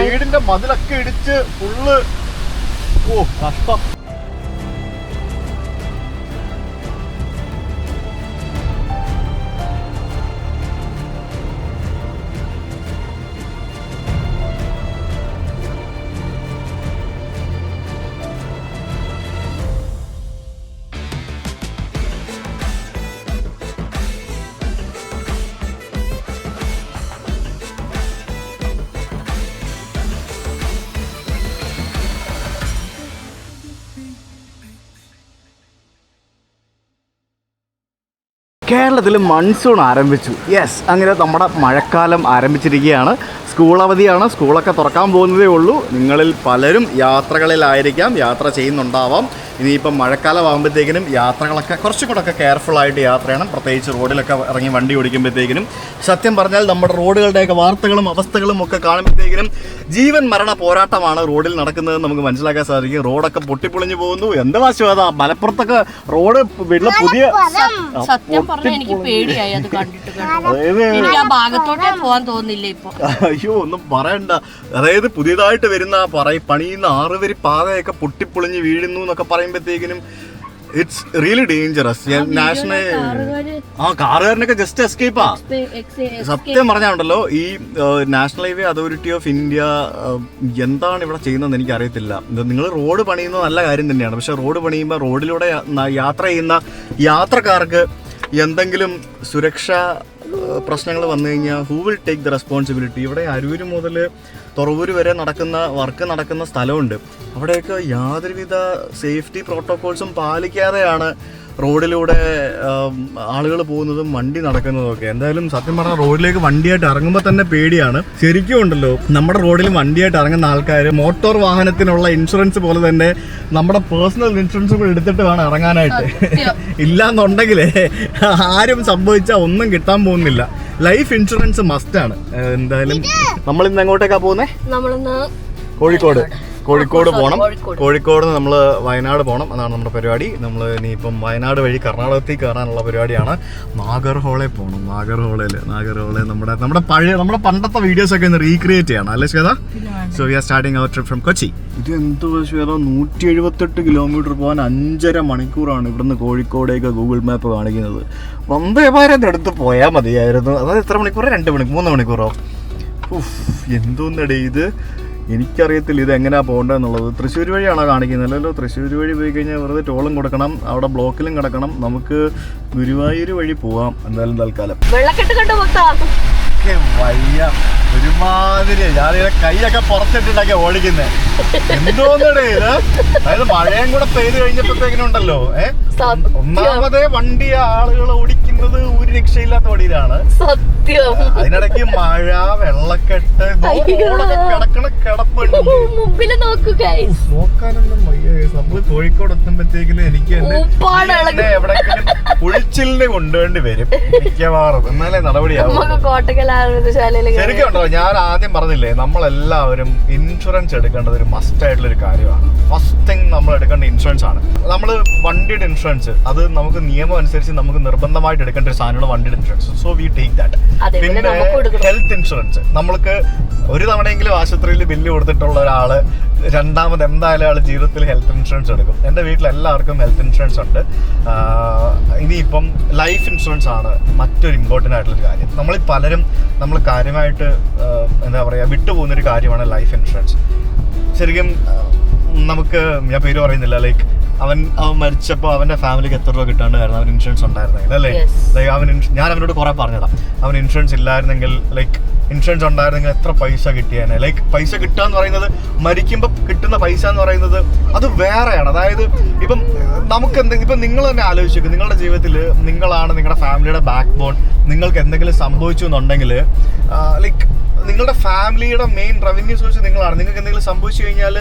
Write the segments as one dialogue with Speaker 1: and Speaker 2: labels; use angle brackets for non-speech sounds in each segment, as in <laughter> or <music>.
Speaker 1: വീടിന്റെ മതിലൊക്കെ ഇടിച്ച് ഫുള്ള് ഓ കഷ്ടം കേരളത്തിൽ മൺസൂൺ ആരംഭിച്ചു. യെസ് അങ്ങനെ നമ്മുടെ മഴക്കാലം ആരംഭിച്ചിരിക്കുകയാണ്. സ്കൂൾ അവധിയാണ്. സ്കൂളൊക്കെ തുറക്കാൻ പോകുന്നതേ ഉള്ളൂ. നിങ്ങളിൽ പലരും യാത്രകളിലായിരിക്കാം. യാത്ര ചെയ്യുന്നുണ്ടാവാം. ഇനിയിപ്പം മഴക്കാലം ആകുമ്പോഴത്തേക്കിനും യാത്രകളൊക്കെ കുറച്ചും കൂടെ ഒക്കെ കെയർഫുൾ ആയിട്ട് യാത്ര ചെയ്യണം പ്രത്യേകിച്ച് റോഡിലൊക്കെ ഇറങ്ങി വണ്ടി ഓടിക്കുമ്പോഴത്തേക്കിനും. സത്യം പറഞ്ഞാൽ നമ്മുടെ റോഡുകളുടെയൊക്കെ വാർത്തകളും അവസ്ഥകളും ഒക്കെ കാണുമ്പോഴത്തേക്കിനും ജീവൻ മരണ പോരാട്ടമാണ് റോഡിൽ നടക്കുന്നതെന്ന് നമുക്ക് മനസ്സിലാക്കാൻ സാധിക്കും. റോഡൊക്കെ പൊട്ടിപ്പൊളിഞ്ഞു പോകുന്നു. എന്താ വാശിവാദ മലപ്പുറത്തൊക്കെ റോഡ് വീട്ടിലെ പുതിയ
Speaker 2: എനിക്ക് പേടിയായി അത് കണ്ടിട്ട് കേട്ടോ.
Speaker 1: അതായത്
Speaker 2: എനിക്ക് ആ ഭാഗത്തോട്ടേ പോവാൻ തോന്നില്ല ഇപ്പൊ.
Speaker 1: അയ്യോ ഒന്നും പറയണ്ട. അതായത് പുതിയതായിട്ട് വരുന്ന പറ പണിയുന്ന ആറുവരി പാതയൊക്കെ പൊട്ടിപ്പൊളിഞ്ഞ് വീഴുന്നു എന്നൊക്കെ പറയുമ്പോഴത്തേക്കിനും ഇറ്റ്സ് റിയലി ഡേഞ്ചറസ് നാഷണൽ ആ കാറുകാരനൊക്കെ ജസ്റ്റ് എസ്കേപ്പാ സത്യം പറഞ്ഞാണ്ടല്ലോ ഈ national highway authority of India എന്താണ് ഇവിടെ ചെയ്യുന്നതെന്ന് എനിക്ക് അറിയത്തില്ല നിങ്ങൾ റോഡ് പണിയുന്നത് നല്ല കാര്യം തന്നെയാണ്. പക്ഷെ റോഡ് പണിയുമ്പോൾ റോഡിലൂടെ യാത്ര ചെയ്യുന്ന യാത്രക്കാർക്ക് എന്തെങ്കിലും സുരക്ഷാ പ്രശ്നങ്ങൾ വന്നു കഴിഞ്ഞാൽ who will take the responsibility ഇവിടെ അരൂര് മുതൽ തുറവൂര് വരെ നടക്കുന്ന വർക്ക് നടക്കുന്ന സ്ഥലമുണ്ട്. അവിടെയൊക്കെ യാതൊരുവിധ സേഫ്റ്റി പ്രോട്ടോകോൾസും പാലിക്കാതെയാണ് റോഡിലൂടെ ആളുകൾ പോകുന്നതും വണ്ടി നടക്കുന്നതും ഒക്കെ. എന്തായാലും സത്യം പറഞ്ഞാൽ റോഡിലേക്ക് വണ്ടിയായിട്ട് ഇറങ്ങുമ്പോൾ തന്നെ പേടിയാണ്. ശരിക്കും ഉണ്ടല്ലോ നമ്മുടെ റോഡിൽ വണ്ടിയായിട്ട് ഇറങ്ങുന്ന ആൾക്കാർ മോട്ടോർ വാഹനത്തിനുള്ള ഇൻഷുറൻസ് പോലെ തന്നെ നമ്മുടെ പേഴ്സണൽ ഇൻഷുറൻസ് കൂടെ എടുത്തിട്ട് വേണം ഇറങ്ങാനായിട്ട്. ഇല്ലാന്നുണ്ടെങ്കിലേ ആരും സംഭവിച്ചാൽ ഒന്നും കിട്ടാൻ പോകുന്നില്ല. ലൈഫ് ഇൻഷുറൻസ് മസ്റ്റാണ് എന്തായാലും നമ്മൾ ഇന്ന് എങ്ങോട്ടേക്കാ
Speaker 2: പോകുന്നത്
Speaker 1: കോഴിക്കോട്. കോഴിക്കോട് പോകണം
Speaker 2: കോഴിക്കോട്.
Speaker 1: നിന്ന് നമ്മൾ വയനാട് പോകണം അതാണ് നമ്മുടെ പരിപാടി. നമ്മൾ ഇനിയിപ്പം വയനാട് വഴി കർണാടകത്തിൽ കയറാനുള്ള പരിപാടിയാണ്. നാഗർഹോളയിൽ പോകണം നാഗർഹോളയിൽ നാഗർഹോളയിൽ നമ്മുടെ നമ്മുടെ പഴയ നമ്മുടെ പണ്ടത്തെ വീഡിയോസ് ഒക്കെ ഒന്ന് റീക്രിയേറ്റ് ചെയ്യണം. അല്ലേ Shweta? So we are starting our trip from Kochi ഇത് എന്ത് ശ്വേത? നൂറ്റി എഴുപത്തെട്ട് കിലോമീറ്റർ പോകാൻ അഞ്ചര മണിക്കൂറാണ് ഇവിടുന്ന് കോഴിക്കോടേക്ക് ഗൂഗിൾ മാപ്പ് കാണിക്കുന്നത്. വന്ദേ ഭാരത് എടുത്ത് പോയാൽ മതിയായിരുന്നു. അതായത് എത്ര മണിക്കൂർ രണ്ട് മണിക്കൂർ മൂന്ന് മണിക്കൂറോ? ഉഫ്, എന്തോന്നടേ ഇത്? എനിക്കറിയത്തില്ല ഇത് എങ്ങനെയാ പോകേണ്ടതെന്നുള്ളത്. തൃശ്ശൂർ വഴിയാണോ കാണിക്കുന്നത്? അല്ലല്ലോ തൃശ്ശൂർ വഴി പോയി കഴിഞ്ഞാൽ വെറുതെ ടോളും കൊടുക്കണം അവിടെ ബ്ലോക്കിലും കിടക്കണം. നമുക്ക് ഗുരുവായൂർ വഴി പോവാം എന്തായാലും തൽക്കാലം. വയ്യ. ഒരുമാതിരി. ഞാനിങ്ങനെ കൈയൊക്കെ പുറത്തിട്ടുണ്ടാക്കി ഓടിക്കുന്നേ. എന്തോന്നടേ ഇത്? അതായത് മഴയും കൂടെ പെയ്ത് കഴിഞ്ഞപ്പോഴത്തേക്കിനുണ്ടല്ലോ ഏഹ് ഒന്നാമതേ വണ്ടി ആളുകൾ ഓടിക്കുന്നത് ഒരു രക്ഷയില്ലാത്ത വഴിയിലാണ്
Speaker 2: സത്യം.
Speaker 1: അതിനിടയ്ക്ക് മഴ വെള്ളക്കെട്ട് കിടക്കണ കിടപ്പുണ്ട്.
Speaker 2: മുമ്പിൽ നോക്കൂ
Speaker 1: നോക്കാനൊന്നും വയ്യ നമ്മൾ കോഴിക്കോട് എത്തുമ്പോഴത്തേക്കിനും എനിക്ക് എന്നെ ഒഴിച്ചിലിന് എവിടെയെങ്കിലും കൊണ്ടുവേണ്ടി വരും. മിക്കവാറും. എന്നാലേ നടപടിയാവും. ശരിക്കും ഉണ്ടോ? ഞാൻ ആദ്യം പറഞ്ഞില്ലേ നമ്മളെല്ലാവരും ഇൻഷുറൻസ് എടുക്കേണ്ടത് ഒരു മസ്റ്റ് ആയിട്ടുള്ള ഒരു കാര്യമാണ്. ഫസ്റ്റ് തിങ് നമ്മൾ എടുക്കേണ്ട ഇൻഷുറൻസ് ആണ്. നമ്മൾ വണ്ടിയുടെ ഇൻഷുറൻസ് അത് നമുക്ക് നിയമം അനുസരിച്ച് നമുക്ക് നിർബന്ധമായിട്ട് എടുക്കേണ്ട ഒരു സാധനമാണ് വണ്ടിയുടെ insurance. So we take that പിന്നെ. ഹെൽത്ത് ഇൻഷുറൻസ് നമ്മൾക്ക് ഒരു തവണയെങ്കിലും ആശുപത്രിയിൽ ബില്ല് കൊടുത്തിട്ടുള്ള ഒരാൾ രണ്ടാമത് എന്തായാലും ആൾ ജീവിതത്തിൽ ഹെൽത്ത് ഇൻഷുറൻസ് എടുക്കും. എന്റെ വീട്ടിൽ എല്ലാവർക്കും ഹെൽത്ത് ഇൻഷുറൻസ് ഉണ്ട്. ഇനിയിപ്പം ലൈഫ് ഇൻഷുറൻസ് ആണ് മറ്റൊരു ഇമ്പോർട്ടന്റ് ആയിട്ടുള്ളൊരു കാര്യം. നമ്മൾ പലരും നമ്മൾ കാര്യമായിട്ട് എന്താ പറയുക വിട്ടുപോകുന്ന ഒരു കാര്യമാണ് ലൈഫ് ഇൻഷുറൻസ് ശരിക്കും നമുക്ക് ഞാൻ പേര് പറയുന്നില്ല ലൈക്ക് അവൻ അവൻ മരിച്ചപ്പോ അവന്റെ ഫാമിലിക്ക് എത്ര രൂപ കിട്ടാണ്ടായിരുന്നു? അവൻ ഇൻഷുറൻസ് ഉണ്ടായിരുന്നെങ്കിൽ അല്ലേ?
Speaker 2: ലൈക്
Speaker 1: ലൈക്ക് അവൻ ഞാൻ അവനോട് കുറെ പറഞ്ഞതാ. അവൻ ഇൻഷുറൻസ് ഇല്ലായിരുന്നെങ്കിൽ ലൈക്ക് ഇൻഷുറൻസ് ഉണ്ടായിരുന്നെങ്കിൽ എത്ര പൈസ കിട്ടിയേനെ? ലൈക്ക് പൈസ കിട്ടുക എന്ന് പറയുന്നത് മരിക്കുമ്പോൾ കിട്ടുന്ന പൈസ എന്ന് പറയുന്നത് അത് വേറെയാണ്. അതായത് ഇപ്പം നമുക്ക് എന്തെങ്കിലും ഇപ്പം നിങ്ങൾ തന്നെ ആലോചിച്ചു നിങ്ങളുടെ ജീവിതത്തിൽ നിങ്ങളാണ് നിങ്ങളുടെ ഫാമിലിയുടെ ബാക്ക് ബോൺ നിങ്ങൾക്ക് എന്തെങ്കിലും സംഭവിച്ചു എന്നുണ്ടെങ്കിൽ ലൈക്ക് നിങ്ങളുടെ ഫാമിലിയുടെ മെയിൻ റവന്യൂ സോഴ്സ് നിങ്ങളാണ്. നിങ്ങൾക്ക് എന്തെങ്കിലും സംഭവിച്ചു കഴിഞ്ഞാൽ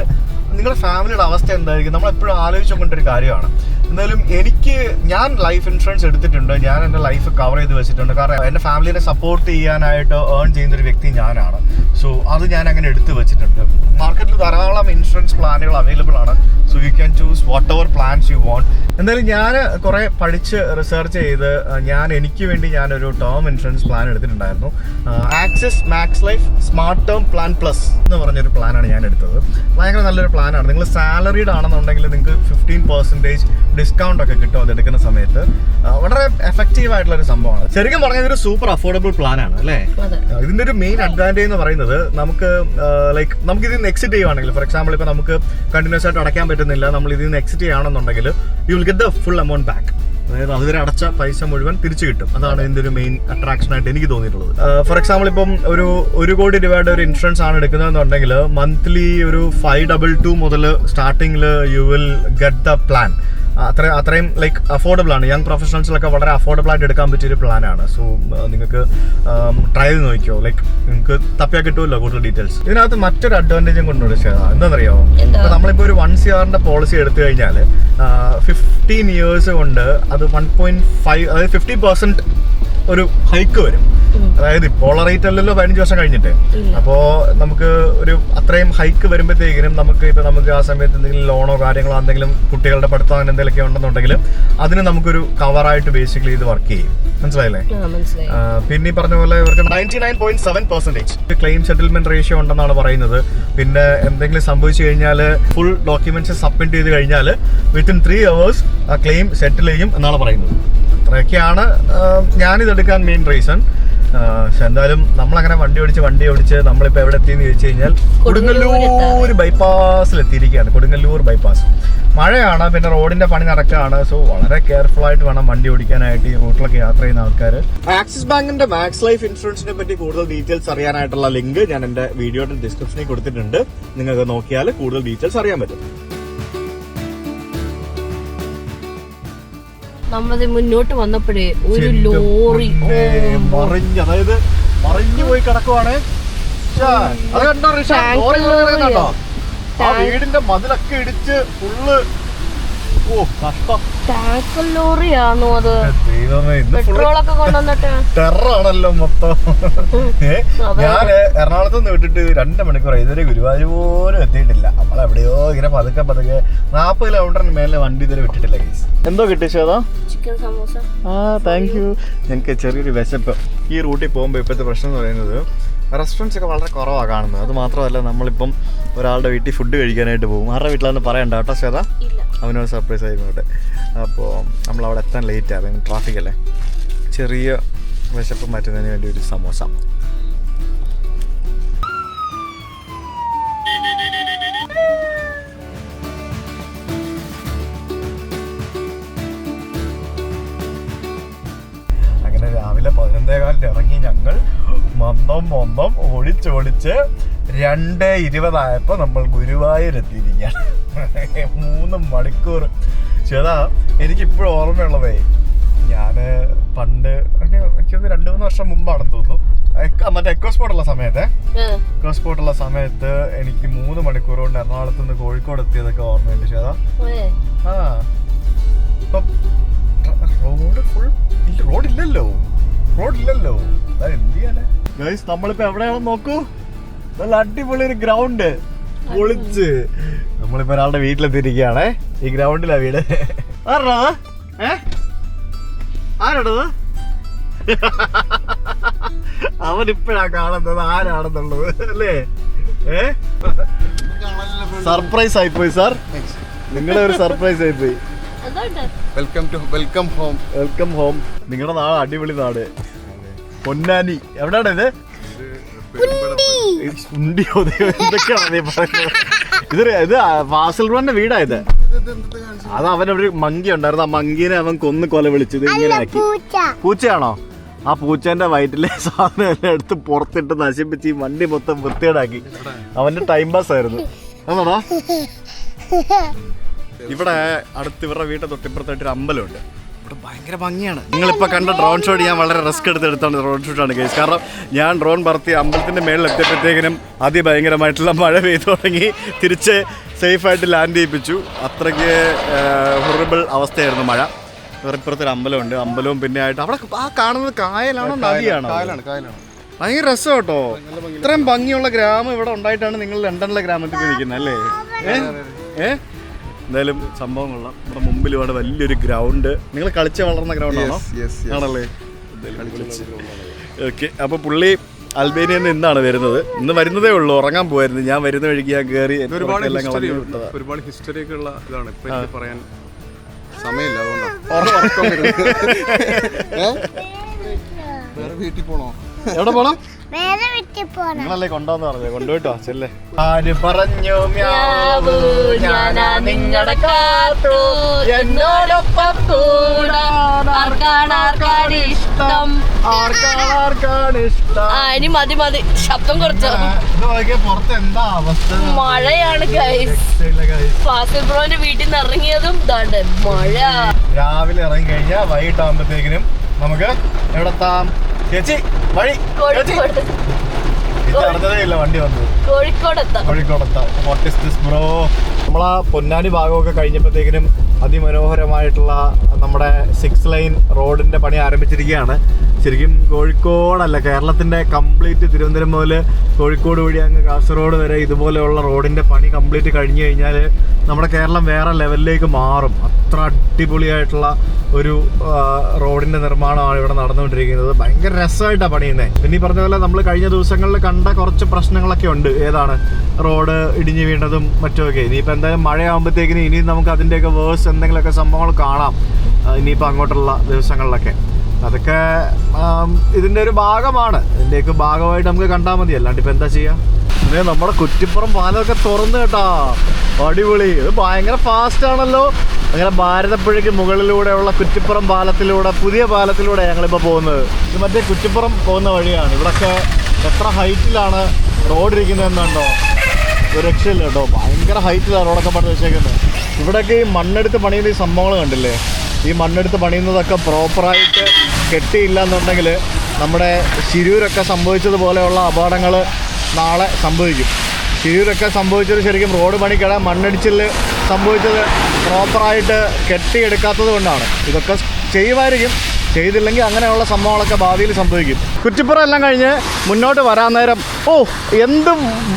Speaker 1: നിങ്ങളുടെ ഫാമിലിയുടെ അവസ്ഥ എന്തായിരിക്കും? നമ്മൾ എപ്പോഴും ആലോചിച്ചുകൊണ്ടൊരു കാര്യമാണ്. എന്തായാലും എനിക്ക് ഞാൻ ലൈഫ് ഇൻഷുറൻസ് എടുത്തിട്ടുണ്ട്. ഞാൻ എന്റെ ലൈഫ് കവർ ചെയ്ത് വെച്ചിട്ടുണ്ട്. കാരണം എന്റെ ഫാമിലിനെ സപ്പോർട്ട് ചെയ്യാനായിട്ട് ഏൺ ചെയ്യുന്ന ഒരു വ്യക്തി ഞാനാണ്. സോ അത് ഞാൻ അങ്ങനെ എടുത്ത് വെച്ചിട്ടുണ്ട്. മാർക്കറ്റിൽ ധാരാളം ഇൻഷുറൻസ് പ്ലാനുകൾ അവൈലബിൾ ആണ്. So you can choose whatever plans you want എന്തായാലും ഞാൻ കുറേ പഠിച്ച് റിസർച്ച് ചെയ്ത് ഞാൻ എനിക്ക് വേണ്ടി ഞാനൊരു ടേം ഇൻഷുറൻസ് പ്ലാൻ എടുത്തിട്ടുണ്ടായിരുന്നു. Axis Max Life smart term plan plus എന്ന് പറഞ്ഞൊരു പ്ലാനാണ് ഞാൻ എടുത്തത്. ഭയങ്കര നല്ലൊരു പ്ലാനാണ് നിങ്ങൾ സാലറീഡ് ആണെന്നുണ്ടെങ്കിൽ നിങ്ങൾക്ക് ഫിഫ്റ്റീൻ പെർസെന്റേജ് ഡിസ്കൗണ്ട് ഒക്കെ കിട്ടും അത് എടുക്കുന്ന സമയത്ത് വളരെ എഫക്റ്റീവ് ആയിട്ടുള്ള ഒരു സംഭവമാണ്. ശരിക്കും പറഞ്ഞാൽ ഇതൊരു സൂപ്പർ അഫോർഡബിൾ പ്ലാൻ ആണ് അല്ലേ? ഇതിന്റെ ഒരു മെയിൻ അഡ്വാന്റേജ് എന്ന് പറയുന്നത് നമുക്ക് ലൈക്ക് നമുക്ക് ഇതിൽ നിന്ന് എക്സിറ്റ് ചെയ്യുവാണെങ്കിൽ ഫോർ എക്സാമ്പിൾ ഇപ്പൊ നമുക്ക് കണ്ടിന്യൂസ് ആയിട്ട് അടയ്ക്കാൻ പറ്റുന്നില്ല നമ്മൾ ഇതിൽ നിന്ന് എക്സിറ്റ് ചെയ്യണമെന്നുണ്ടെങ്കിൽ you will get the full amount back അതായത് അതുവരെ അടച്ച പൈസ മുഴുവൻ തിരിച്ചു കിട്ടും. അതാണ് ഇതിന്റെ ഒരു മെയിൻ അട്രാക്ഷൻ ആയിട്ട് എനിക്ക് തോന്നിയിട്ടുള്ളത്. ഫോർ എക്സാമ്പിൾ ഇപ്പം ഒരു ഒരു കോടി രൂപയുടെ ഒരു ഇൻഷുറൻസ് ആണ് എടുക്കുന്നതെന്നുണ്ടെങ്കിൽ മന്ത്ലി ഒരു ഫൈവ് ഡബിൾ ടു മുതൽ സ്റ്റാർട്ടിങ്ങിൽ you will get the plan അത്ര അത്രയും ലൈക്ക് അഫോർഡബിൾ ആണ്. യങ് പ്രൊഫഷണൽസിലൊക്കെ വളരെ അഫോർഡബിൾ ആയിട്ട് എടുക്കാൻ പറ്റിയൊരു പ്ലാനാണ് സോ നിങ്ങൾക്ക് ട്രൈ ചെയ്ത് നോക്കിയോ ലൈക്ക് നിങ്ങൾക്ക് തപ്പിയാ കിട്ടുമല്ലോ കൂടുതൽ ഡീറ്റെയിൽസ് ഇതിനകത്ത് മറ്റൊരു അഡ്വാന്റേജും കൊണ്ടുണ്ട് എന്താണെന്നറിയോ
Speaker 2: എന്താ?
Speaker 1: ഇപ്പൊ നമ്മളിപ്പോ ഒരു വൺ സിആറിന്റെ പോളിസി എടുത്തു കഴിഞ്ഞാൽ ഫിഫ്റ്റീൻ ഇയേഴ്സ് കൊണ്ട് അത് വൺ പോയിന്റ് ഫൈവ് അതായത് ഫിഫ്റ്റി പെർസെന്റ് ഒരു ഹൈക്ക് വരും. അതായത് ഇപ്പോൾ റേറ്റ് അല്ലല്ലോ പതിനഞ്ച് വർഷം കഴിഞ്ഞിട്ട്. അപ്പോ നമുക്ക് ഒരു അത്രയും ഹൈക്ക് വരുമ്പോഴത്തേക്കിനും നമുക്ക് ഇപ്പൊ നമുക്ക് ആ സമയത്ത് എന്തെങ്കിലും ലോണോ കാര്യങ്ങളോ എന്തെങ്കിലും കുട്ടികളുടെ പഠിത്തം അങ്ങനെ എന്തെങ്കിലുമൊക്കെ ഉണ്ടെന്നുണ്ടെങ്കിൽ അതിന് നമുക്കൊരു കവറായിട്ട് ബേസിക്കലി ഇത് വർക്ക് ചെയ്യും. മനസ്സിലായില്ലേ?
Speaker 2: മനസ്സിലായി.
Speaker 1: പിന്നെ ഈ പറഞ്ഞ പോലെ ഇവർക്ക് ninety nine point seven percentage claim settlement ratio ഉണ്ടെന്നാണ് പറയുന്നത്. പിന്നെ എന്തെങ്കിലും സംഭവിച്ചു കഴിഞ്ഞാൽ ഫുൾ ഡോക്യുമെന്റ്സ് സബ്മിറ്റ് ചെയ്ത് കഴിഞ്ഞാൽ വിത്തിൻ ത്രീ അവേഴ്സ് ആ ക്ലെയിം സെറ്റിൽ ചെയ്യും എന്നാണ് പറയുന്നത്. അത്രയൊക്കെയാണ് ഞാനിത് എടുക്കാൻ മെയിൻ റീസൺ പക്ഷെ എന്തായാലും നമ്മളങ്ങനെ വണ്ടി ഓടിച്ച് വണ്ടി ഓടിച്ച് നമ്മളിപ്പോൾ എവിടെ എത്തിയെന്ന് ചോദിച്ചു കഴിഞ്ഞാൽ കൊടുങ്ങല്ലൂർ ബൈപ്പാസിൽ എത്തിയിരിക്കുകയാണ് കൊടുങ്ങല്ലൂർ ബൈപ്പാസ് മഴയാണ് പിന്നെ റോഡിന്റെ പണി നടക്കുകയാണ് സോ വളരെ കെയർഫുൾ ആയിട്ട് വേണം വണ്ടി ഓടിക്കാനായിട്ട് ഈ റൂട്ടിലൊക്കെ യാത്ര ചെയ്യുന്ന ആൾക്കാർ ആക്സിസ് ബാങ്കിന്റെ മാക്സ് ലൈഫ് ഇൻഷുറൻസിനെ പറ്റി കൂടുതൽ ഡീറ്റെയിൽസ് അറിയാനായിട്ടുള്ള ലിങ്ക് ഞാൻ എന്റെ വീഡിയോയുടെ ഡിസ്ക്രിപ്ഷനിൽ കൊടുത്തിട്ടുണ്ട്. നിങ്ങൾക്ക് നോക്കിയാൽ കൂടുതൽ ഡീറ്റെയിൽസ് അറിയാൻ പറ്റും.
Speaker 2: നമ്മളത് മുന്നോട്ട് വന്നപ്പോഴേ ഒരു ലോറി.
Speaker 1: മറിഞ്ഞ് അതായത് മറിഞ്ഞു പോയി കിടക്കുവാണ്. അത് കണ്ടോ റിഷ? ലോറി മറിഞ്ഞ് ആ വീടിന്റെ മതിലൊക്കെ ഇടിച്ച് ഫുള്ള് ഓ കഷ്ടം
Speaker 2: ടാങ്കർ ലോറിയാണോ അത്?
Speaker 1: ദൈവമേ ഇന്ന് ഫുള്ള്
Speaker 2: പെട്രോളൊക്കെ കൊണ്ടുവന്നിട്ട്?
Speaker 1: ടെററാണല്ലോ മൊത്തം. ഞാൻ ഞാൻ എറണാകുളത്ത് നിന്ന് വിട്ടിട്ട് രണ്ട് മണിക്കൂർ ഇതുവരെ ഗുരുവായൂർ പോലും എത്തിയിട്ടില്ല. നമ്മൾ എവിടെയോ ഇങ്ങനെ പതുക്കെ പതുക്കെ നാൽപ്പത് കിലോമീറ്ററിന് മേലെ വണ്ടി ഇതുവരെ വിട്ടിട്ടില്ല കേസ് എന്തോ കിട്ടി ശേതാ
Speaker 2: ചിക്കൻ സമോസ
Speaker 1: ആ താങ്ക് യു ഞങ്ങൾക്ക് ചെറിയൊരു വിശപ്പ്. ഈ റൂട്ടിൽ പോകുമ്പോൾ ഇപ്പോഴത്തെ പ്രശ്നം എന്ന് പറയുന്നത് റെസ്റ്റോറന്റ്സ് ഒക്കെ വളരെ കുറവാണ് കാണുന്നത്. അത് മാത്രമല്ല നമ്മളിപ്പം ഒരാളുടെ വീട്ടിൽ ഫുഡ് കഴിക്കാനായിട്ട് പോകും. ആരുടെ വീട്ടിലാണെന്ന് പറയണ്ട കേട്ടോ ശ്വേത? അവനോട് സർപ്രൈസ് ആയിക്കോട്ടെ. അപ്പോൾ നമ്മൾ അവിടെ എത്താൻ ലേറ്റ് ആയിരുന്നു ട്രാഫിക് അല്ലേ? ചെറിയ വിശപ്പ് മാറ്റുന്നതിന് വേണ്ടി ഒരു സമോസ. അങ്ങനെ രാവിലെ പതിനൊന്നേകാലിന് ഇറങ്ങി ഞങ്ങൾ മന്ദം മന്ദം ഓടിച്ചോടിച്ച് രണ്ട് ഇരുപതായപ്പോൾ നമ്മൾ ഗുരുവായൂർ എത്തിയിരിക്കുകയാണ് മൂന്ന് മണിക്കൂർ. ചേതാ എനിക്ക് ഇപ്പോഴും ഓർമ്മയുള്ളതേ ഞാൻ പണ്ട് എനിക്കൊന്ന് രണ്ട് മൂന്ന് വർഷം മുമ്പാണെന്ന് തോന്നുന്നു. മറ്റേ എക്കോ സ്പോട്ടുള്ള സമയത്തെ? എക്കോ സ്പോട്ടുള്ള സമയത്ത് എനിക്ക് മൂന്ന് മണിക്കൂർ കൊണ്ട് എറണാകുളത്ത് നിന്ന് കോഴിക്കോട് എത്തിയതൊക്കെ ഓർമ്മയുണ്ട് ചേതാ ആ. ഇപ്പം റോഡ് ഫുൾ റോഡില്ലല്ലോ റോഡില്ലല്ലോ. ഗൈസ് നമ്മളിപ്പോ എവിടെയാണെന്ന് നോക്കൂ. നല്ല അടിപൊളി ഒരു ഗ്രൗണ്ട് പൊളിച്ച്. നമ്മളിപ്പോ ഒരാളുടെ വീട്ടിലെത്തിയിരിക്കുകയാണേ. ഈ ഗ്രൗണ്ടിലാ വീട്. ആരടാ? ഏ? ആരടത് അവൻ ഇപ്പഴാ കാണുന്നത് ആരാണെന്നുള്ളത് അല്ലേ? ഏ? സർപ്രൈസ് ആയിപ്പോയി സാർ നിങ്ങളുടെ ഒരു സർപ്രൈസ് ആയിപ്പോയി.
Speaker 2: അതുകൊണ്ട്.
Speaker 3: Welcome to welcome home
Speaker 1: welcome home നിങ്ങളുടെ നാട് അടിപൊളി നാട്. പൊന്നാനി. എവിടെയാണ് ഇത്? ഉണ്ടിയോ എന്തൊക്കെയാണ് പറയുന്നത്? ഇത് ഇത് ഫാസിൽ ബ്രോന്റെ വീടാ ഇത്. അത് അവനൊരു മങ്കി ഉണ്ടായിരുന്നു. ആ മങ്കീനെ അവൻ കൊന്ന് കൊല വിളിച്ചത് ഇങ്ങനെ ആക്കി പൂച്ചയാണോ? ആ പൂച്ചേന്റെ വയറ്റിലെ <laughs> സാധനം എല്ലാം എടുത്ത് പുറത്തിട്ട് നശിപ്പിച്ച് ഈ വണ്ടി മൊത്തം വൃത്തികേടാക്കി. അവന്റെ ടൈം പാസ് ആയിരുന്നു. അതാണോ <laughs> ഇവിടെ അടുത്ത് ഇവരുടെ വീട്ടിൽ തൊട്ടിപ്പുറത്തായിട്ട് ഒരു അമ്പലമുണ്ട്. ഇവിടെ ഭയങ്കര ഭംഗിയാണ്. നിങ്ങളിപ്പോൾ കണ്ട ഡ്രോൺ ഷോട്ട് ഞാൻ വളരെ റിസ്ക് എടുത്ത് എടുത്താണ് ഡ്രോൺ ഷൂട്ടാണ് കേസ് കാരണം ഞാൻ ഡ്രോൺ പറത്തി അമ്പലത്തിന്റെ മേളിൽ എത്തിയപ്പോഴത്തേക്കിനും അതിഭയങ്കരമായിട്ടുള്ള മഴ പെയ്തു തുടങ്ങി. തിരിച്ച് സേഫായിട്ട് ലാൻഡ് ചെയ്യിപ്പിച്ചു. അത്രയ്ക്ക് ഹൊറിബിൾ അവസ്ഥയായിരുന്നു മഴ. ഇപ്പുറത്തൊരു അമ്പലമുണ്ട്. അമ്പലവും പിന്നെ ആയിട്ട് അവിടെ ആ കാണുന്നത് കായലാണോ നദിയാണോ? ഭയങ്കര രസം കേട്ടോ ഇത്രയും ഭംഗിയുള്ള ഗ്രാമം ഇവിടെ ഉണ്ടായിട്ടാണ് നിങ്ങൾ ലണ്ടനിലെ ഗ്രാമത്തിൽ നിൽക്കുന്നത് അല്ലേ? ഏ? ഏ? എന്തായാലും സംഭവം കൊള്ളാം. നമ്മുടെ മുമ്പിൽ ഇവിടെ വലിയൊരു ഗ്രൗണ്ട് നിങ്ങൾ കളിച്ച് വളർന്ന ഗ്രൗണ്ട് ആണോ?
Speaker 3: Yes, yes.
Speaker 1: ആണല്ലേ? ഓക്കെ അപ്പൊ പുള്ളി അൽബേനിയ ഇന്നാണ് വരുന്നത്. ഇന്ന് വരുന്നതേ ഉള്ളൂ ഉറങ്ങാൻ പോയായിരുന്നു ഞാൻ വരുന്ന വഴിക്ക് ഞാൻ കയറി
Speaker 3: ഒരുപാട് ഹിസ്റ്ററി ഒരുപാട് ഹിസ്റ്ററി ഒക്കെ ഉള്ള ഇതാണ്. ഇപ്പൊ എനിക്ക് പറയാൻ സമയമില്ല അതുകൊണ്ടാണ് വീട്ടിൽ പോണോ?
Speaker 1: എവിടെ പോണം?
Speaker 4: വേറെ വീട്ടിൽ പോണം.
Speaker 1: നിങ്ങളല്ലേ കൊണ്ടോന്ന് പറഞ്ഞു കൊണ്ടുപോയിട്ടോ ചെല്ലേ. ആര് പറഞ്ഞു
Speaker 2: മ്യാവ് ഞാനാ നിങ്ങളുടെ കാത്തു. എന്നോടൊപ്പം ഇഷ്ടം?
Speaker 1: ആർക്കാണ്? ഇഷ്ടം?
Speaker 2: ആ ഇനി മതി മതി. ശബ്ദം കുറച്ചോ.
Speaker 1: പുറത്ത് എന്താ അവസ്ഥ?
Speaker 2: മഴയാണ് ഗൈസ്
Speaker 1: രക്ഷയില്ല guys.
Speaker 2: ഫാസിൽ ബ്രോന്റെ വീട്ടിൽ നിന്ന് ഇറങ്ങിയതും ദാണ്ട് മഴ
Speaker 1: രാവിലെ ഇറങ്ങി കഴിഞ്ഞാൽ വൈകിട്ടാകുമ്പോഴത്തേക്കിനും നമുക്ക് എവിടെത്താം? ചേച്ചി വഴി. ചേച്ചി.
Speaker 2: കോഴിക്കോട്
Speaker 1: ഇത് അറിഞ്ഞതേ ഇല്ല വണ്ടി വന്നത്. കോഴിക്കോടെത്താം. ബ്രോ നമ്മളാ പൊന്നാനി ഭാഗമൊക്കെ കഴിഞ്ഞപ്പോഴത്തേക്കിനും അതിമനോഹരമായിട്ടുള്ള നമ്മുടെ സിക്സ് ലൈൻ റോഡിന്റെ പണി ആരംഭിച്ചിരിക്കുകയാണ്. ശരിക്കും കോഴിക്കോടല്ല കേരളത്തിന്റെ കംപ്ലീറ്റ് തിരുവനന്തപുരം മുതൽ കോഴിക്കോട് വഴി അങ്ങ് കാസർഗോഡ് വരെ ഇതുപോലെയുള്ള റോഡിന്റെ പണി കംപ്ലീറ്റ് കഴിഞ്ഞു കഴിഞ്ഞാൽ നമ്മുടെ കേരളം വേറെ ലെവലിലേക്ക് മാറും. അത്ര അടിപൊളിയായിട്ടുള്ള ഒരു റോഡിന്റെ നിർമ്മാണമാണ് ഇവിടെ നടന്നുകൊണ്ടിരിക്കുന്നത്. ഭയങ്കര രസമായിട്ടാണ് പണിയുന്നത് പിന്നെ ഈ പറഞ്ഞ പോലെ നമ്മൾ കഴിഞ്ഞ ദിവസങ്ങളിൽ കണ്ട കുറച്ച് പ്രശ്നങ്ങളൊക്കെ ഉണ്ട്. ഏതാണ്? റോഡ് ഇടിഞ്ഞു വീണതും മറ്റുമൊക്കെ. ഇനിയിപ്പോൾ എന്തായാലും മഴയാകുമ്പോഴത്തേക്കിനും ഇനിയും നമുക്ക് അതിന്റെയൊക്കെ വേഴ്സ് എന്തെങ്കിലുമൊക്കെ സംഭവങ്ങൾ കാണാം. ഇനിയിപ്പോൾ അങ്ങോട്ടുള്ള ദിവസങ്ങളിലൊക്കെ. അതൊക്കെ ഇതിന്റെ ഒരു ഭാഗമാണ്. ഇതിന്റെയൊക്കെ ഭാഗമായിട്ട് നമുക്ക് കണ്ടാൽ മതി. അല്ലാണ്ട് ഇപ്പം എന്താ ചെയ്യുക നമ്മുടെ കുറ്റിപ്പുറം പാലമൊക്കെ തുറന്നു കേട്ടാ. അടിപൊളി. ഇത് ഭയങ്കര ഫാസ്റ്റ് ആണല്ലോ. അങ്ങനെ ഭാരതപ്പുഴയ്ക്ക് മുകളിലൂടെയുള്ള കുറ്റിപ്പുറം പാലത്തിലൂടെ പുതിയ പാലത്തിലൂടെ ഞങ്ങളിപ്പോൾ പോകുന്നത്. ഇത് മറ്റേ കുറ്റിപ്പുറം പോകുന്ന വഴിയാണ്. ഇവിടൊക്കെ എത്ര ഹൈറ്റിലാണ് റോഡ് ഇരിക്കുന്നതെന്നുണ്ടോ ഒരു രക്ഷയില്ല കേട്ടോ. ഭയങ്കര ഹൈറ്റിലാണ് റോഡൊക്കെ പണിത് വെച്ചേക്കുന്നത്. ഇവിടെയൊക്കെ ഈ മണ്ണെടുത്ത് പണിയുന്ന ഈ സംഭവങ്ങൾ കണ്ടില്ലേ? ഈ മണ്ണെടുത്ത് പണിയുന്നതൊക്കെ പ്രോപ്പറായിട്ട് കെട്ടിയില്ല എന്നുണ്ടെങ്കിൽ നമ്മുടെ ശിരൂരൊക്കെ സംഭവിച്ചതുപോലെയുള്ള അപകടങ്ങൾ നാളെ സംഭവിക്കും. ശിരൂരൊക്കെ സംഭവിച്ചത് ശരിക്കും റോഡ് പണിക്കട മണ്ണടിച്ചിൽ സംഭവിച്ചത് പ്രോപ്പറായിട്ട് കെട്ടിയെടുക്കാത്തത് കൊണ്ടാണ്. ഇതൊക്കെ ചെയ്യുമായിരിക്കും. ചെയ്തില്ലെങ്കിൽ അങ്ങനെയുള്ള സംഭവങ്ങളൊക്കെ ഭാവിയിൽ സംഭവിക്കും. കുറ്റിപ്പുറം എല്ലാം കഴിഞ്ഞ് മുന്നോട്ട് വരാൻ നേരം ഓ എന്ത്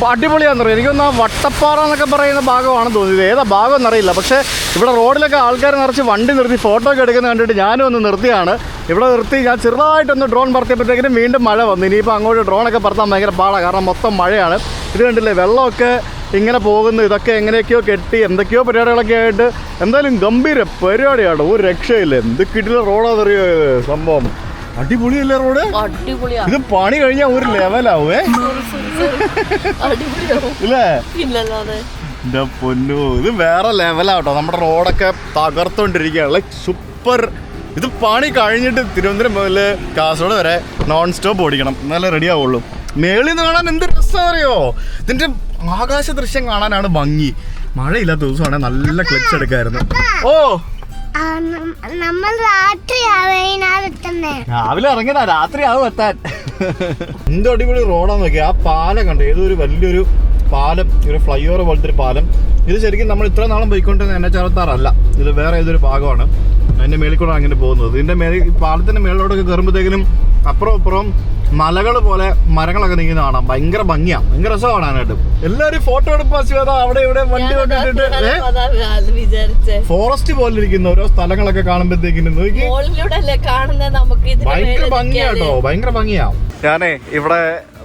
Speaker 1: അടിപൊളിയാണെന്നറിയാം എനിക്കൊന്ന് ആ വട്ടപ്പാറ എന്നൊക്കെ പറയുന്ന ഭാഗമാണെന്ന് തോന്നിയത് ഏതാ ഭാഗം എന്നറിയില്ല. പക്ഷേ ഇവിടെ റോഡിലൊക്കെ ആൾക്കാർ നിറച്ച് വണ്ടി നിർത്തി ഫോട്ടോ ഒക്കെ എടുക്കുന്നത് കണ്ടിട്ട് ഞാനും ഒന്ന് നിർത്തിയാണ്. ഇവിടെ നിർത്തി ഞാൻ ചെറുതായിട്ടൊന്ന് ഡ്രോൺ പറത്തിയപ്പോഴത്തേക്കിനും വീണ്ടും മഴ വന്നു. ഇനിയിപ്പോൾ അങ്ങോട്ട് ഡ്രോണൊക്കെ പറത്താൻ ഭയങ്കര പാടാണ് കാരണം മൊത്തം മഴയാണ്. ഇത് കണ്ടില്ലേ? വെള്ളമൊക്കെ ഇങ്ങനെ പോകുന്നു ഇതൊക്കെ എങ്ങനെയൊക്കെയോ കെട്ടി എന്തൊക്കെയോ പരിപാടികളൊക്കെ ആയിട്ട് എന്തായാലും ഗംഭീര പരിപാടിയാണ്. ഒരു രക്ഷയില്ല. എന്ത് കിട്ടില്ല റോഡാണെന്നറിയോ അറിയോ സംഭവം? അടിപൊളിയല്ലേ റോഡ്? ഇത് പണി കഴിഞ്ഞാൽ ഒരു ലെവലാവേ ഇല്ലേ? എന്റെ പൊന്നു. ഇത് വേറെ ലെവലാട്ടോ. നമ്മുടെ റോഡൊക്കെ തകർത്തോണ്ടിരിക്കുകയാണ്. Like super. ഇത് പണി കഴിഞ്ഞിട്ട് തിരുവനന്തപുരം മുതൽ കാസർഗോഡ് വരെ നോൺ സ്റ്റോപ്പ് ഓടിക്കണം. എന്നാലേ റെഡി ആവുള്ളൂ. മേളിൽ നിന്ന് കാണാൻ എന്ത് രസം അറിയോ? ഇതിന്റെ ആകാശ ദൃശ്യം കാണാനാണ് ഭംഗി. മഴയില്ലാത്ത ദിവസമാണെങ്കിൽ നല്ല ക്ലച്ച് എടുക്കായിരുന്നു. ഓ!
Speaker 4: നമ്മൾ രാത്രി
Speaker 1: രാവിലെ ഇറങ്ങിയതാ രാത്രി ആവും എത്താൻ. എന്ത് അടിപൊളി റോഡാന്ന് നോക്കി ആ പാലം കണ്ടു ഏതൊരു വലിയൊരു പാലം ഒരു ഫ്ലൈ ഓവർ പോലത്തെ ഒരു പാലം. ഇത് ശരിക്കും നമ്മൾ ഇത്ര നാളും പോയിക്കൊണ്ടിരുന്ന എൻ എച്ച് അറുപത്താറല്ല ഇത് വേറെ ഏതൊരു ഭാഗമാണ്. അതിന്റെ മേളിൽ കൂടെ അങ്ങനെ പോകുന്നത്. ഇതിന്റെ മേളിൽ ഈ പാലത്തിന്റെ മേളിലോട്ടൊക്കെ കയറുമ്പോഴത്തേക്കിനും അപ്പുറം അപ്പുറം മലകൾ പോലെ മരങ്ങളൊക്കെ നീങ്ങി കാണാം. ഭയങ്കര ഭംഗിയാണ് ഭയങ്കര രസം കാണാനായിട്ട്. എല്ലാവരും ഫോട്ടോ എടുപ്പാ അവിടെ ഇവിടെ വണ്ടി കൊണ്ടിട്ടിട്ട് ഫോറസ്റ്റ് പോലെ ഇരിക്കുന്ന ഓരോ സ്ഥലങ്ങളൊക്കെ കാണുമ്പോഴത്തേക്കിനും നോക്കി.
Speaker 2: മോളിലൂടെ കാണുന്നത് നമുക്ക് ഇതിന്
Speaker 1: ഭയങ്കര
Speaker 2: മേലെ
Speaker 1: ഭംഗിയാ
Speaker 2: നിൽക്കാതെ.
Speaker 1: കേട്ടോ. ഭയങ്കര ഭംഗിയാ. ഞാനേ ഇവിടെ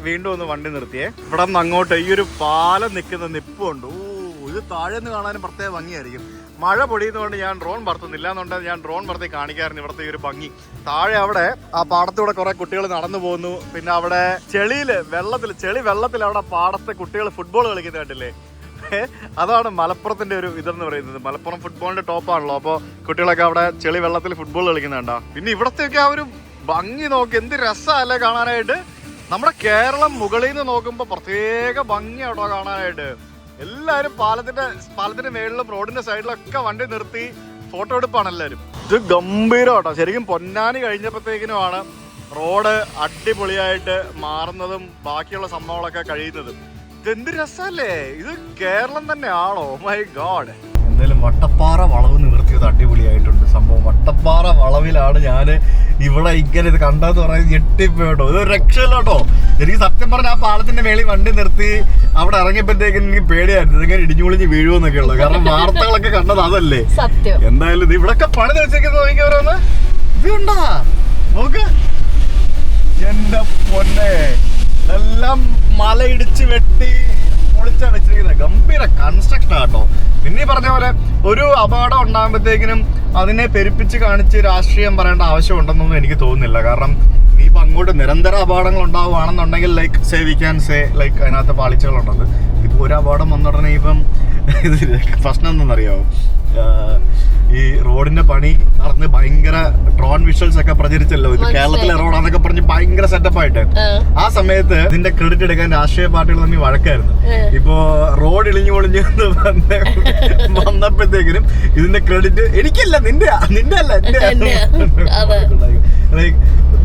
Speaker 1: വീണ്ടും ഒന്ന് വണ്ടി നിർത്തിയേ. ഇവിടെ നിന്ന് അങ്ങോട്ട് ഈ ഒരു പാലം നിൽക്കുന്ന നിപ്പുണ്ട് ഓ ഇത് താഴെ നിന്ന് കാണാനും പ്രത്യേക ഭംഗിയായിരിക്കും. മഴ പൊടിയുന്നതുകൊണ്ട് ഞാൻ ഡ്രോൺ പറത്തുന്നില്ല എന്നുണ്ടെങ്കിൽ ഞാൻ ഡ്രോൺ പറത്തി കാണിക്കാറുണ്ട് ഇവിടുത്തെ ഈ ഒരു ഭംഗി. താഴെ അവിടെ ആ പാടത്തൂടെ കുറെ കുട്ടികൾ നടന്നു പോകുന്നു. പിന്നെ അവിടെ ചെളിയിൽ വെള്ളത്തിൽ ചെളി വെള്ളത്തിൽ അവിടെ പാടത്തെ കുട്ടികൾ ഫുട്ബോൾ കളിക്കുന്നത് കണ്ടില്ലേ? അതാണ് മലപ്പുറത്തിന്റെ ഒരു ഇതെന്ന് പറയുന്നത്. മലപ്പുറം ഫുട്ബോളിന്റെ ടോപ്പാണല്ലോ അപ്പോൾ കുട്ടികളൊക്കെ അവിടെ ചെളി വെള്ളത്തിൽ ഫുട്ബോൾ കളിക്കുന്നുണ്ടാ. പിന്നെ ഇവിടത്തെയൊക്കെ ആ ഒരു ഭംഗി നോക്കി എന്ത് രസമല്ലേ കാണാനായിട്ട്. നമ്മുടെ കേരളം മുകളിൽ നിന്ന് നോക്കുമ്പോൾ പ്രത്യേക ഭംഗിയാട്ടോ കാണാനായിട്ട്. എല്ലാവരും പാലത്തിന്റെ പാലത്തിന്റെ മേളിലും റോഡിന്റെ സൈഡിലൊക്കെ ഒക്കെ വണ്ടി നിർത്തി ഫോട്ടോ എടുപ്പാണ് എല്ലാരും ഇത് ഗംഭീരം കേട്ടോ ശരിക്കും പൊന്നാനി കഴിഞ്ഞപ്പോഴത്തേക്കിനുമാണ് റോഡ് അടിപൊളിയായിട്ട് മാറുന്നതും ബാക്കിയുള്ള സംഭവങ്ങളൊക്കെ കഴിയുന്നതും. ഇതെന്ത് രസല്ലേ ഇത് കേരളം തന്നെയാണോ? മൈ ഗോഡ് എന്തായാലും വട്ടപ്പാറ വളവ് നിവർത്തിയത് അടിപൊളിയായിട്ടുണ്ട്. സംഭവം. വട്ടപ്പാറ വളവിലാണ് ഞാൻ ഇവിടെ ഇങ്ങനെ ഇത് കണ്ടതെന്ന് പറയുന്നത് ഞെട്ടിപ്പോട്ടോ ഇത് ഒരു രക്ഷയില്ല കേട്ടോ എനിക്ക് സത്യം പറഞ്ഞാൽ ആ പാലത്തിന്റെ മേളിൽ വണ്ടി നിർത്തി അവിടെ ഇറങ്ങിയപ്പോഴത്തേക്കും എനിക്ക് പേടിയായിരുന്നു. ഇതിങ്ങനെ ഇടിഞ്ഞുളിഞ്ഞ് വീഴുമെന്നൊക്കെ ഉള്ളത്. കാരണം വാർത്തകളൊക്കെ കണ്ടത് അതല്ലേ. എന്തായാലും ഇത് ഇവിടൊക്കെ പണി വെച്ചേക്കുന്നത് നോക്കിയവരൊന്ന് ഇത് കണ്ടാ? നോക്ക്. എന്റെ പൊന്നെ. എല്ലാം മലയിടിച്ച് വെട്ടി. പൊളിച്ചാണ് വെച്ചിരിക്കുന്നത്. ഗംഭീര കൺസ്ട്രക്ഷൻ ആട്ടോ. പിന്നെ ഈ പറഞ്ഞ പോലെ ഒരു അപകടം ഉണ്ടാകുമ്പോഴത്തേക്കിനും അതിനെ പെരുപ്പിച്ച് കാണിച്ച് രാഷ്ട്രീയം പറയേണ്ട ആവശ്യമുണ്ടെന്നൊന്നും എനിക്ക് തോന്നുന്നില്ല. കാരണം ഇനിയിപ്പോൾ അങ്ങോട്ട് നിരന്തര അപകടങ്ങൾ ഉണ്ടാവുകയാണെന്നുണ്ടെങ്കിൽ ലൈക്ക് സേവിക്കാൻ സേ ലൈക്ക് അതിനകത്ത് പാളിച്ചകളുണ്ടത് ഇപ്പോൾ ഒരു അപകടം വന്ന ഉടനെ ഇപ്പം ഇത് പ്രശ്നം എന്തെന്നറിയാമോ ഈ റോഡിന്റെ പണി നടന്ന് ഭയങ്കര ഡ്രോൺ വിഷ്വൽസ് ഒക്കെ പ്രചരിച്ചല്ലോ. ഇത് കേരളത്തിലെ റോഡാന്നൊക്കെ പറഞ്ഞ് ഭയങ്കര സെറ്റപ്പ് ആയിട്ട് ആ സമയത്ത് ഇതിന്റെ ക്രെഡിറ്റ് എടുക്കാൻ രാഷ്ട്രീയ പാർട്ടികൾ തമ്മിൽ വഴക്കായിരുന്നു. ഇപ്പോ റോഡ് ഇളിഞ്ഞു പൊളിഞ്ഞു വന്ന വന്നപ്പോഴത്തേക്കിനും ഇതിന്റെ ക്രെഡിറ്റ് എനിക്കല്ല നിന്റെ നിന്റെ അല്ല
Speaker 2: എന്റെയാ. അതെ.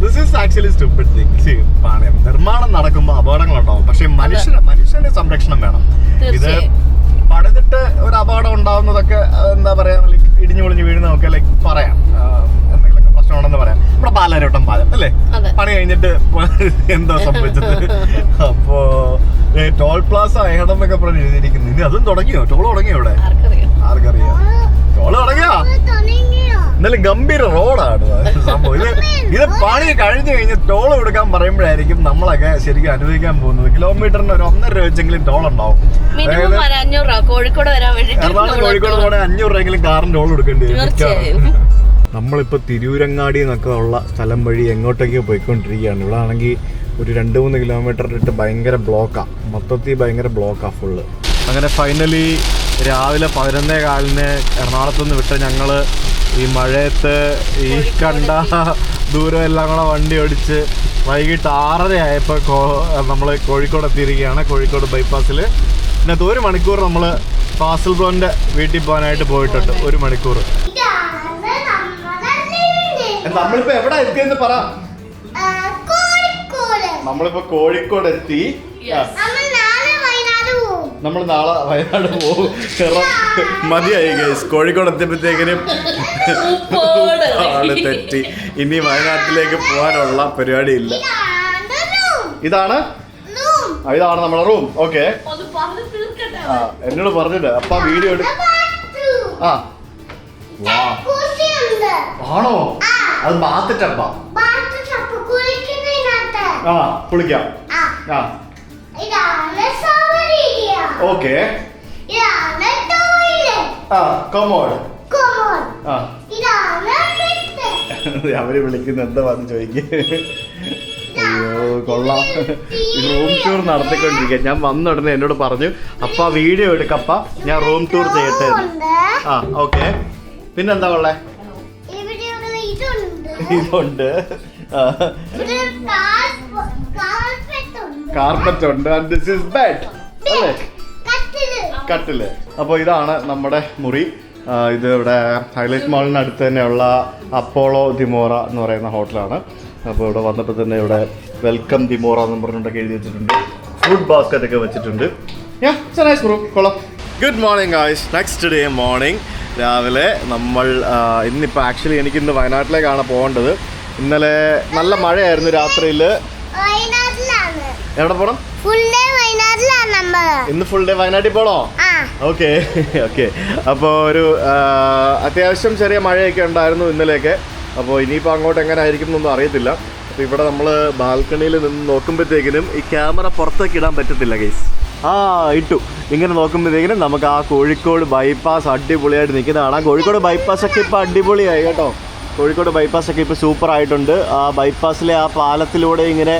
Speaker 1: This is actually stupid thing Panayam നിർമ്മാണം നടക്കുമ്പോൾ അപകടങ്ങളുണ്ടാവും. പക്ഷെ മനുഷ്യന് മനുഷ്യന്റെ സംരക്ഷണം വേണം. ഇത്. പണിതിട്ട് ഒരു അപകടം ഉണ്ടാവുന്നതൊക്കെ എന്താ പറയാ like ഇടിഞ്ഞു പൊളിഞ്ഞു വീഴുന്നതൊക്കെ ലൈക്ക് പറയാം. എന്തെങ്കിലുമൊക്കെ പ്രശ്നമുണ്ടെന്ന് പറയാം. നമ്മുടെ പാലാരോട്ടം പാലം അല്ലേ. പണി കഴിഞ്ഞിട്ട് <laughs> എന്താ സംഭവിച്ചത്? <laughs> അപ്പോ ടോൾ പ്ലാസ ഏടം എന്നൊക്കെ പറഞ്ഞ് എഴുതിയിരിക്കുന്നു. ഇനി അതും തുടങ്ങിയോ? ടോൾ തുടങ്ങിയോ ഇവിടെ?
Speaker 2: ആർക്കറിയാം.
Speaker 1: ടോൾ തുടങ്ങിയോ? എന്നാലും ഗംഭീര റോഡാണ് സംഭവം. ഇത് ഇത് പണി കഴിഞ്ഞു കഴിഞ്ഞ് ടോൾ കൊടുക്കാൻ പറയുമ്പോഴായിരിക്കും നമ്മളൊക്കെ ശരിക്കും അനുഭവിക്കാൻ പോകുന്നത്. കിലോമീറ്ററിന് ഒരു ഒന്നര രൂപ വെച്ചെങ്കിലും ടോൾ ഉണ്ടാവും.
Speaker 2: മിനിമം ഒരു അഞ്ഞൂറ് രൂപ. കോഴിക്കോട് വരാൻ
Speaker 1: എറണാകുളം കോഴിക്കോട് പോകണേ അഞ്ഞൂറ് രൂപയെങ്കിലും കാറിന് ടോൾ കൊടുക്കേണ്ടി വരും നമ്മളിപ്പോൾ തിരൂരങ്ങാടി എന്നൊക്കെ ഉള്ള സ്ഥലം വഴി എങ്ങോട്ടേക്ക് പോയിക്കൊണ്ടിരിക്കുകയാണ്. ഇവിടെ ആണെങ്കിൽ ഒരു രണ്ട് മൂന്ന് കിലോമീറ്റർ ഇട്ട് ഭയങ്കര ബ്ലോക്കാ. മൊത്തത്തിൽ ഭയങ്കര ബ്ലോക്കാ ഫുള്ള് അങ്ങനെ ഫൈനലി രാവിലെ പതിനൊന്നേ കാലിന് എറണാകുളത്ത് നിന്ന് വിട്ട് ഞങ്ങൾ ഈ മഴയത്ത് ഈ കണ്ട ദൂരം എല്ലാം കൂടെ വണ്ടി ഓടിച്ച് വൈകിട്ട് ആറര ആയപ്പോൾ നമ്മൾ കോഴിക്കോട് എത്തിയിരിക്കുകയാണ്. കോഴിക്കോട് ബൈപ്പാസിൽ പിന്നെ ഒരു മണിക്കൂർ നമ്മൾ ഫാസിൽ ബ്രോന്റെ വീട്ടിൽ പോകാനായിട്ട് പോയിട്ടുണ്ട്. ഒരു മണിക്കൂർ. നമ്മളിപ്പോ എവിടെ എത്തിയെന്ന് പറ. നമ്മളിപ്പോ കോഴിക്കോട് എത്തി.
Speaker 4: നമ്മൾ നാളെ വയനാട് പോവും.
Speaker 1: നമ്മൾ നാളെ വയനാട് പോകും മതിയായി ഗൈസ് കോഴിക്കോട് എത്തിയപ്പോഴത്തേക്കിനും. ആൾ തെറ്റി ഇനി വയനാട്ടിലേക്ക് പോകാനുള്ള പരിപാടി ഇല്ല
Speaker 4: ഇതാണ്.
Speaker 1: ഇതാണ് നമ്മളെ നമ്മുടെ റൂം ഓക്കെ ആ എന്നോട് പറഞ്ഞില്ല അപ്പ വീഡിയോ ആ വാ. ആണോ
Speaker 4: ആ.
Speaker 1: അത്
Speaker 4: കുളിക്കുന്നതിനകത്ത്.
Speaker 1: ആ കുളിക്കാം
Speaker 4: ആ.
Speaker 1: ഓക്കെ. ആ കൊമോഡ്. ആ. അവർ വിളിക്കുന്ന എന്താ വന്ന് ചോദിക്കും? അയ്യോ കൊള്ളാം. റൂം ടൂർ നടത്തിക്കൊണ്ടിരിക്കുക ഞാൻ വന്ന ഉടനെ എന്നോട് പറഞ്ഞു അപ്പ വീഡിയോ എടുക്കപ്പ ഞാൻ റൂം ടൂർ ചെയ്യട്ടെ. ആ ഓക്കെ പിന്നെന്താ ഉള്ളേ?
Speaker 4: ഇതുണ്ട്.
Speaker 1: കാർപ്പറ്റ് ഉണ്ട് ആൻഡ് ദിസ് ഇസ് ബെഡ് അല്ലേ?
Speaker 4: കട്ടിൽ.
Speaker 1: അപ്പൊ അപ്പോൾ ഇതാണ് നമ്മുടെ മുറി. ഇത് ഇവിടെ ഹൈലൈറ്റ് മാളിന് അടുത്ത് തന്നെയുള്ള അപ്പോളോ ദിമോറ എന്ന് പറയുന്ന ഹോട്ടലാണ്. അപ്പോൾ ഇവിടെ വന്നപ്പോൾ തന്നെ ഇവിടെ വെൽക്കം ദിമോറ എന്ന് പറഞ്ഞിട്ടൊക്കെ എഴുതി വെച്ചിട്ടുണ്ട്. ഫുഡ് ബാസ്ക്കറ്റ് ഒക്കെ വെച്ചിട്ടുണ്ട്. Good morning Ayish next day morning രാവിലെ നമ്മൾ ഇന്നിപ്പോൾ ആക്ച്വലി എനിക്കിന്ന് വയനാട്ടിലേക്കാണ് പോകേണ്ടത്. ഇന്നലെ നല്ല മഴയായിരുന്നു രാത്രിയിൽ എവിടെ പോണം?
Speaker 4: ഫുൾ ഡേ വയനാട്ടിലാണ് നമ്മൾ.
Speaker 1: ഇന്ന് ഫുൾ ഡേ വയനാട്ടിൽ പോകണോ
Speaker 4: ആ
Speaker 1: ഓക്കെ ഓക്കെ. അപ്പോൾ ഒരു അത്യാവശ്യം ചെറിയ മഴയൊക്കെ ഉണ്ടായിരുന്നു ഇന്നലെയൊക്കെ. അപ്പോൾ ഇനിയിപ്പോൾ അങ്ങോട്ട് എങ്ങനെ ആയിരിക്കും എന്നൊന്നും അറിയത്തില്ല. അപ്പോൾ ഇവിടെ നമ്മൾ ബാൽക്കണിയിൽ നിന്ന് നോക്കുമ്പോഴത്തേക്കിനും ഈ ക്യാമറ പുറത്തേക്ക് ഇടാൻ പറ്റത്തില്ല ഗൈസ് ആ ഇട്ടു. ഇങ്ങനെ നോക്കുമ്പോഴത്തേക്കിനും നമുക്ക് ആ കോഴിക്കോട് ബൈപ്പാസ് അടിപൊളിയായിട്ട് നിൽക്കുന്നതാണ്. ആ കോഴിക്കോട് ബൈപ്പാസ് ഒക്കെ ഇപ്പോൾ അടിപൊളിയായി കേട്ടോ. കോഴിക്കോട് ബൈപ്പാസ് ഒക്കെ ഇപ്പോൾ സൂപ്പർ ആയിട്ടുണ്ട്. ആ ബൈപ്പാസിലെ ആ പാലത്തിലൂടെ ഇങ്ങനെ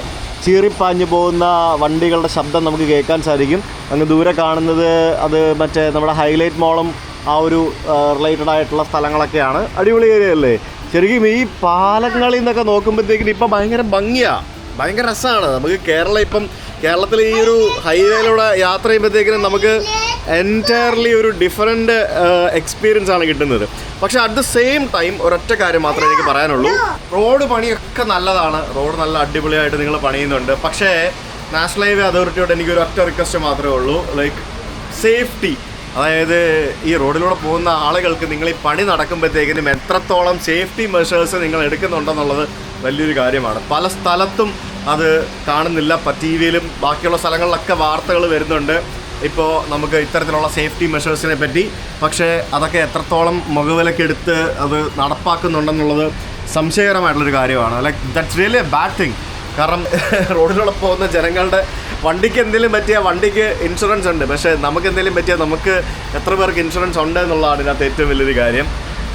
Speaker 1: ചീറിപ്പാഞ്ഞു പോകുന്ന വണ്ടികളുടെ ശബ്ദം നമുക്ക് കേൾക്കാൻ സാധിക്കും. അങ്ങ് ദൂരെ കാണുന്നത് അത് മറ്റേ നമ്മുടെ ഹൈലൈറ്റ് മോളും ആ ഒരു റിലേറ്റഡ് ആയിട്ടുള്ള സ്ഥലങ്ങളൊക്കെയാണ്. അടിപൊളി ഏരിയ അല്ലേ? ശരിക്കും ഈ പാലങ്ങളിൽ നിന്നൊക്കെ നോക്കുമ്പോഴത്തേക്കും ഇപ്പം ഭയങ്കര ഭംഗിയാണ് ഭയങ്കര രസമാണ് നമുക്ക് കേരളം ഇപ്പം കേരളത്തിലെ ഈ ഒരു ഹൈവേയിലൂടെ യാത്ര ചെയ്യുമ്പോഴത്തേക്കിനും നമുക്ക് എന്റയർലി ഒരു ഡിഫറെന്റ് എക്സ്പീരിയൻസ് ആണ് കിട്ടുന്നത്. പക്ഷെ അറ്റ് ദ സെയിം ടൈം ഒരൊറ്റ കാര്യം മാത്രമേ എനിക്ക് പറയാനുള്ളൂ. റോഡ് പണിയൊക്കെ നല്ലതാണ്. റോഡ് നല്ല അടിപൊളിയായിട്ട് നിങ്ങൾ പണിയുന്നുണ്ട്. പക്ഷേ നാഷണൽ ഹൈവേ അതോറിറ്റിയോട് എനിക്ക് ഒരു ഒറ്റ റിക്വസ്റ്റ് മാത്രമേ ഉള്ളൂ. ലൈക്ക് സേഫ്റ്റി അതായത് ഈ റോഡിലൂടെ പോകുന്ന ആളുകൾക്ക് നിങ്ങൾ ഈ പണി നടക്കുമ്പോഴത്തേക്കിനും എത്രത്തോളം സേഫ്റ്റി മെഷേഴ്സ് നിങ്ങൾ എടുക്കുന്നുണ്ടെന്നുള്ളത് വലിയൊരു കാര്യമാണ്. പല സ്ഥലത്തും അത് കാണുന്നില്ല. ടി വിയിലും ബാക്കിയുള്ള സ്ഥലങ്ങളിലൊക്കെ വാർത്തകൾ വരുന്നുണ്ട്. ഇപ്പോൾ നമുക്ക് ഇത്തരത്തിലുള്ള സേഫ്റ്റി മെഷേഴ്സിനെ പറ്റി പക്ഷേ അതൊക്കെ എത്രത്തോളം മുഖവിലക്കെടുത്ത് അത് നടപ്പാക്കുന്നുണ്ടെന്നുള്ളത് സംശയകരമായിട്ടുള്ളൊരു കാര്യമാണ്. Like that's really a bad thing കാരണം <laughs> റോഡിലൂടെ പോകുന്ന ജനങ്ങളുടെ വണ്ടിക്ക് എന്തെങ്കിലും പറ്റിയാൽ വണ്ടിക്ക് ഇൻഷുറൻസ് ഉണ്ട്. പക്ഷേ നമുക്ക് എന്തെങ്കിലും പറ്റിയാൽ നമുക്ക് എത്ര പേർക്ക് ഇൻഷുറൻസ് ഉണ്ട് എന്നുള്ളതാണ് ഇതിനകത്ത് ഏറ്റവും വലിയൊരു കാര്യം.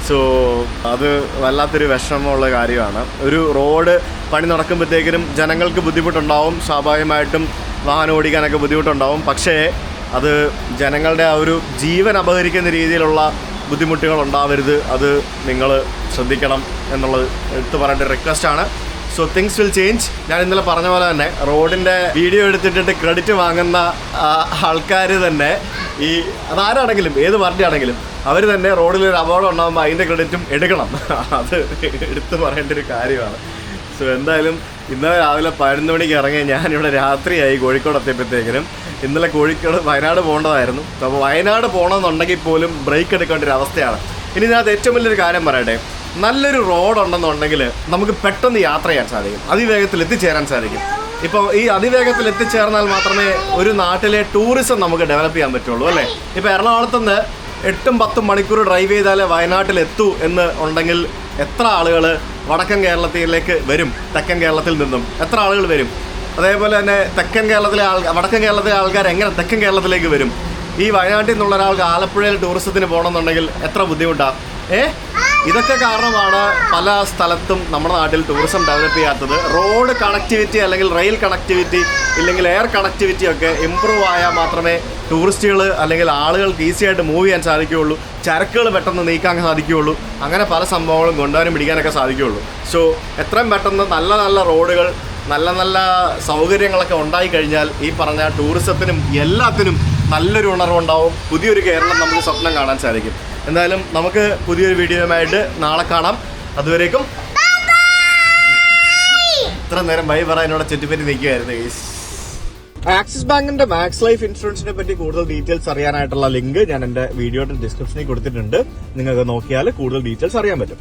Speaker 1: സോ അത് വല്ലാത്തൊരു വിഷമമുള്ള കാര്യമാണ്. ഒരു റോഡ് പണി നടക്കുമ്പോഴത്തേക്കിനും ജനങ്ങൾക്ക് ബുദ്ധിമുട്ടുണ്ടാവും. സ്വാഭാവികമായിട്ടും വാഹനം ഓടിക്കാനൊക്കെ ബുദ്ധിമുട്ടുണ്ടാവും. പക്ഷേ അത് ജനങ്ങളുടെ ആ ഒരു ജീവൻ അപഹരിക്കുന്ന രീതിയിലുള്ള ബുദ്ധിമുട്ടുകൾ ഉണ്ടാവരുത്. അത് നിങ്ങൾ ശ്രദ്ധിക്കണം എന്നുള്ളത് എടുത്തു പറയേണ്ട റിക്വസ്റ്റാണ് സോ തിങ്സ് വിൽ ചേഞ്ച് ഞാൻ ഇന്നലെ പറഞ്ഞ പോലെ തന്നെ റോഡിന്റെ വീഡിയോ എടുത്തിട്ട് ക്രെഡിറ്റ് വാങ്ങുന്ന ആൾക്കാർ തന്നെ ഈ അതാരാണെങ്കിലും ഏത് പാർട്ടി ആണെങ്കിലും അവർ തന്നെ റോഡിൽ ഒരു അപകടം ഉണ്ടാകുമ്പോൾ അതിന്റെ ക്രെഡിറ്റും എടുക്കണം. അത് എടുത്തു പറയേണ്ട ഒരു കാര്യമാണ്. സോ എന്തായാലും ഇന്നലെ രാവിലെ പതിനൊന്ന് മണിക്ക് ഇറങ്ങി ഞാനിവിടെ രാത്രിയായി കോഴിക്കോട് എത്തിയപ്പോഴത്തേക്കിനും. ഇന്നലെ കോഴിക്കോട് വയനാട് പോകേണ്ടതായിരുന്നു. അപ്പോൾ വയനാട് പോകണമെന്നുണ്ടെങ്കിൽ പോലും ബ്രേക്ക് എടുക്കേണ്ട ഒരു അവസ്ഥയാണ്. ഇനി ഇതിനകത്ത് ഏറ്റവും വലിയൊരു കാര്യം പറയട്ടെ. നല്ലൊരു റോഡ് ഉണ്ടെന്നുണ്ടെങ്കിൽ നമുക്ക് പെട്ടെന്ന് യാത്ര ചെയ്യാൻ സാധിക്കും. അതിവേഗത്തിൽ എത്തിച്ചേരാൻ സാധിക്കും. ഇപ്പോൾ ഈ അതിവേഗത്തിൽ എത്തിച്ചേർന്നാൽ മാത്രമേ ഒരു നാട്ടിലെ ടൂറിസം നമുക്ക് ഡെവലപ്പ് ചെയ്യാൻ പറ്റുള്ളൂ അല്ലേ? ഇപ്പോൾ എറണാകുളത്തുനിന്ന് എട്ടും പത്തും മണിക്കൂർ ഡ്രൈവ് ചെയ്താലേ വയനാട്ടിൽ എത്തൂ എന്ന് ഉണ്ടെങ്കിൽ എത്ര ആളുകൾ വടക്കൻ കേരളത്തിലേക്ക് വരും? തെക്കൻ കേരളത്തിൽ നിന്നും എത്ര ആളുകൾ വരും? അതേപോലെ തന്നെ തെക്കൻ കേരളത്തിലെ ആൾ വടക്കൻ കേരളത്തിലെ ആൾക്കാർ എങ്ങനെ തെക്കൻ കേരളത്തിലേക്ക് വരും? ഈ വയനാട്ടിൽ നിന്നുള്ള ഒരാൾക്ക് ആലപ്പുഴയിൽ ടൂറിസത്തിന് പോകണമെന്നുണ്ടെങ്കിൽ എത്ര ബുദ്ധിമുട്ടാ? ഏ? ഇതൊക്കെ കാരണമാണ് പല സ്ഥലത്തും നമ്മുടെ നാട്ടിൽ ടൂറിസം ഡെവലപ്പ് ചെയ്യാത്തത്. റോഡ് കണക്ടിവിറ്റി അല്ലെങ്കിൽ റെയിൽ കണക്ടിവിറ്റി ഇല്ലെങ്കിൽ എയർ കണക്ടിവിറ്റി ഒക്കെ ഇമ്പ്രൂവ് ആയാൽ മാത്രമേ ടൂറിസ്റ്റുകൾ അല്ലെങ്കിൽ ആളുകൾക്ക് ഈസി ആയിട്ട് മൂവ് ചെയ്യാൻ സാധിക്കുകയുള്ളൂ. ചരക്കുകൾ പെട്ടെന്ന് നീക്കാൻ സാധിക്കുകയുള്ളൂ. അങ്ങനെ പല സംഭവങ്ങളും കൊണ്ടുവരാനും പിടിക്കാനൊക്കെ സാധിക്കുകയുള്ളൂ. സോ എത്രയും പെട്ടെന്ന് നല്ല നല്ല റോഡുകൾ നല്ല നല്ല സൗകര്യങ്ങളൊക്കെ ഉണ്ടായി കഴിഞ്ഞാൽ ഈ പറഞ്ഞ ടൂറിസത്തിനും എല്ലാത്തിനും നല്ലൊരു ഉണർവുണ്ടാവും. പുതിയൊരു കേരളം നമുക്ക് സ്വപ്നം കാണാൻ സാധിക്കും. എന്തായാലും നമുക്ക് പുതിയൊരു വീഡിയോയുമായിട്ട് നാളെ കാണാം. അതുവരേക്കും ഇത്ര നേരം ബൈ പറ എന്നോട് ചുറ്റിപ്പറ്റി നിൽക്കുകയായിരുന്നു ആക്സിസ് ബാങ്കിന്റെ മാക്സ് ലൈഫ് ഇൻഷുറൻസിനെ പറ്റി കൂടുതൽ ഡീറ്റെയിൽസ് അറിയാനായിട്ടുള്ള ലിങ്ക് ഞാൻ എന്റെ വീഡിയോയുടെ ഡിസ്ക്രിപ്ഷനിൽ കൊടുത്തിട്ടുണ്ട്. നിങ്ങൾക്ക് നോക്കിയാൽ കൂടുതൽ ഡീറ്റെയിൽസ് അറിയാൻ പറ്റും.